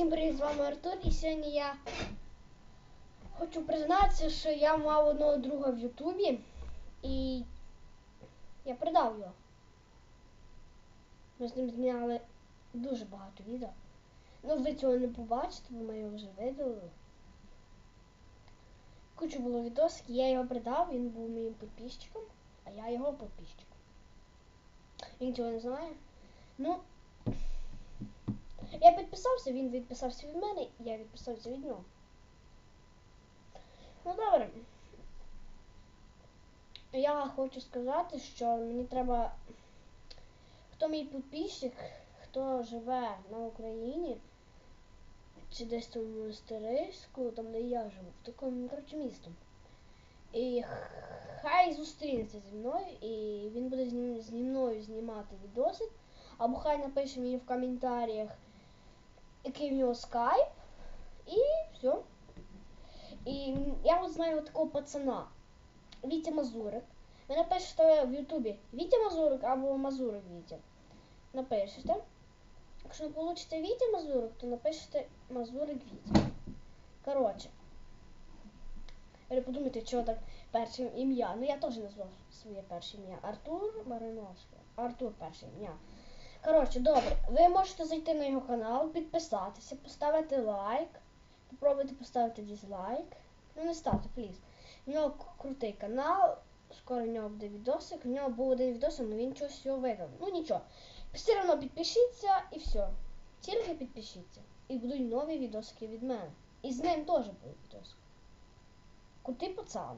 Всім привіт, з вами Артур, і сьогодні я хочу признатися, що я мав одного друга в Ютубі і я продав його. Ми з ним зняли дуже багато відео. Ну, ви цього не побачите, бо ми його вже видалили. Кучу було відосиків, я його продав, він був моїм підписчиком, а я його підписчиком. Він цього не знає. Ну, я підписався, він відписався від мене, я відписався від нього. Ну добре. Я хочу сказати, що мені треба. Хто мій підписчик, хто живе на Україні, чи десь там в Монастириську, там де я живу, в такому коротше містом. І хай зустрінеться зі мною, і він буде зі мною знімати відоси, або хай напише мені в коментарях, який в нього скайп, і все. І я от знаю такого пацана, Вітя Мазурик. Ви напишете в Ютубі Вітя Мазурик або Мазурик Вітя. Напишете. Якщо не получите Вітя Мазурик, то напишете Мазурик Вітя. Коротше. Ви подумайте, чого так перше ім'я. Ну я теж назвав своє перше ім'я. Артур Мариновський. Артур перше ім'я. Коротше, добре. Ви можете зайти на його канал, підписатися, поставити лайк. Попробуйте поставити дизлайк. Ну не ставте, пліз. У нього крутий канал. Скоро в нього буде відосик. У нього був один відосик, але він чогось його видав. Ну нічого. Все одно підпишіться і все. Тільки підпишіться. І будуть нові відосики від мене. І з ним теж будуть відосики. Крутий пацан.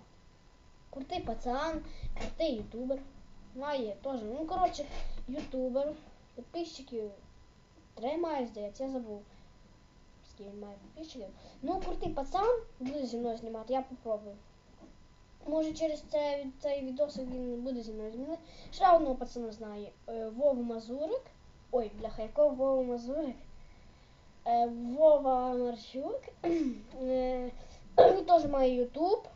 Крутий пацан, крутий ютубер. Має теж. Ну, коротше, ютубер. Підписчиків. Три має, здається, я забув. Скільки він має підписчиків. Ну, крутий пацан буде зі мною знімати, я попробую. Може через це, цей відосик він буде зі мною знімати. Ще одного пацана знає. Е, Вову Мазурик. Ой, бляха, якого Вова Мазурик? Е, Вова Марчук. Е, Він теж має Ютуб.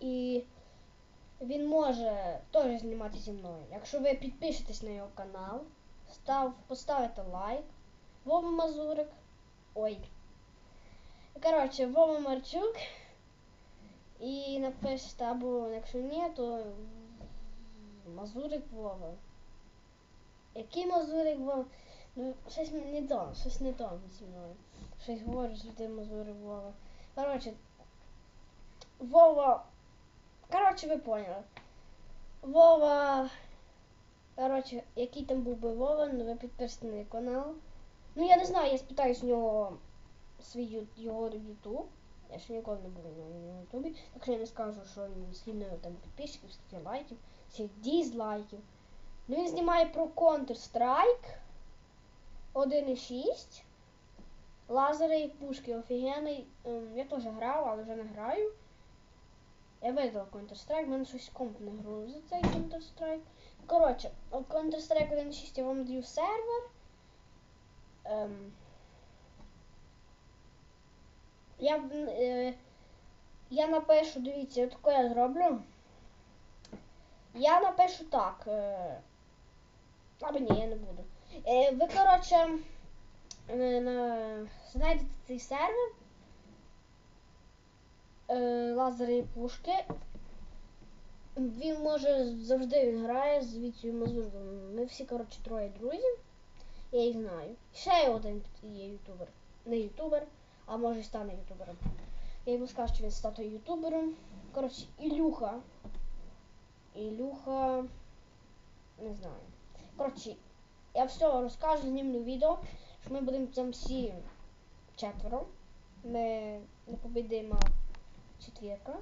І він може теж знімати зі мною. Якщо ви підпишетесь на його канал, став, поставите лайк. Вова Мазурик. Ой. Коротше, Вова Марчук. І напишете, або якщо ні, то Мазурик Вова. Який Мазурик Вова? Ну, щось не то, щось не то зі мною. Щось говорю, що ти Мазурик Вова. Коротше, Вова. Коротше, ви поняли. Вова. Коротше, який там був би Вова, ну ви підпишете на канал. Ну я не знаю, я спитаю з нього свій його ютуб. Я ще ніколи не був на ютубі. Так що я не скажу, що він скільки там підписчиків, скільки лайків, скільки дізлайків. Ну він знімає про Counter-Strike 1.6. Лазери і пушки офігенний. Ем, Я теж грав, але вже не граю. Я видала Counter-Strike, в мене щось комп не грузить цей Counter-Strike. Коротше, Counter-Strike 1.6 я вам даю сервер. Ем, я, е, я напишу, дивіться, таке я зроблю. Я напишу так. Е, або ні, я не буду. Е, ви, коротше, е, на, знайдете цей сервер. Е, лазери і пушки. Він може завжди він грає з Вітєю Мазурком. Ми всі, коротше, троє друзів. Я їх знаю. Ще один є ютубер. Не ютубер, а може й стане ютубером. Я йому скажу, що він стане ютубером. Коротше, Ілюха. Ілюха. Не знаю. Коротше, я все розкажу, знімлю відео, що ми будемо там всі четверо. Ми непобідима четвірка.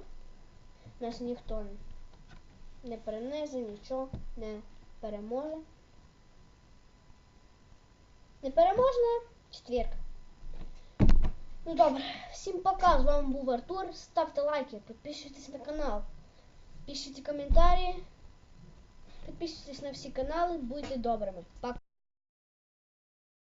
Нас ніхто не перенесе, нічого не переможе. Непереможна четвірка. Ну добре, всім пока. З вами був Артур. Ставте лайки, підписуйтесь на канал, пишіть коментарі, підписуйтесь на всі канали, будьте добрими. Пока.